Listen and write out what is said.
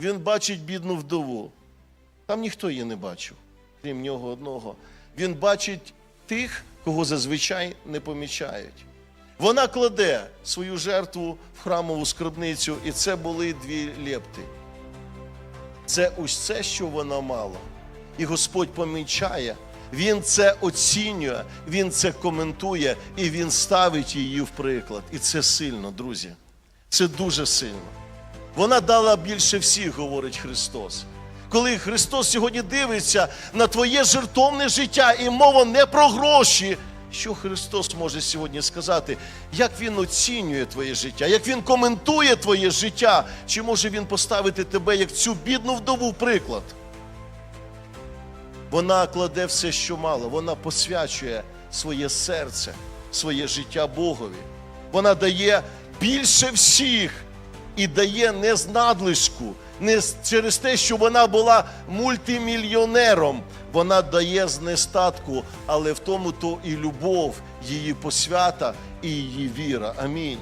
Він бачить бідну вдову. Там ніхто її не бачив, крім нього одного. Він бачить тих, кого зазвичай не помічають. Вона кладе свою жертву в храмову скарбницю, і це були дві лепти. Це ось це, що вона мала. І Господь помічає, Він це оцінює, Він це коментує і Він ставить її в приклад. І це сильно, друзі. Це дуже сильно. Вона дала більше всіх, говорить Христос. Коли Христос сьогодні дивиться на твоє жертовне життя, і мова не про гроші, що Христос може сьогодні сказати, як Він оцінює твоє життя, як Він коментує твоє життя, чи може Він поставити тебе як цю бідну вдову приклад? Вона кладе все, що мало, вона посвячує своє серце, своє життя Богові. Вона дає більше всіх і дає не з надлишку, не через те, що вона була мультимільйонером. Вона дає з нестатку, але в тому то і любов, її посвята і її віра. Амінь.